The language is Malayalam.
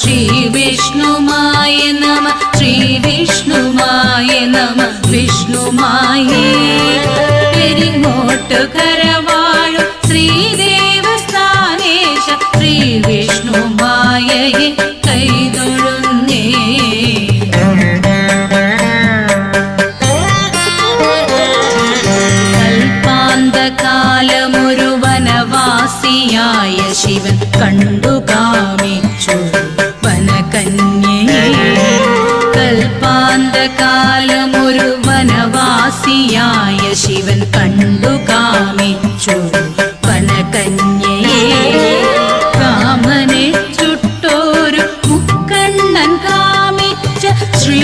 ശ്രീവിഷ്ണുമായ നമ ശ്രീവിഷ്ണുമായ നമ വിഷ്ണുമായേ. പെരിങ്ങോട്ട് കരവാഴും ശ്രീദേവസ്ഥാനേശ ശ്രീവിഷ്ണുമായയെ കൈതൊഴുന്നേ. കൽപ്പാന്തകാലമൊരു വനവാസിയായ ശിവൻ കണ്ടു കൽപ്പാന്തകാലമൊരു വനവാസിയായ ശിവൻ കണ്ടു കാമിച്ചു വനകന്യയെ കാമനെ ചുട്ടോരു മുക്കണ്ണൻ കാമിച്ച ശ്രീ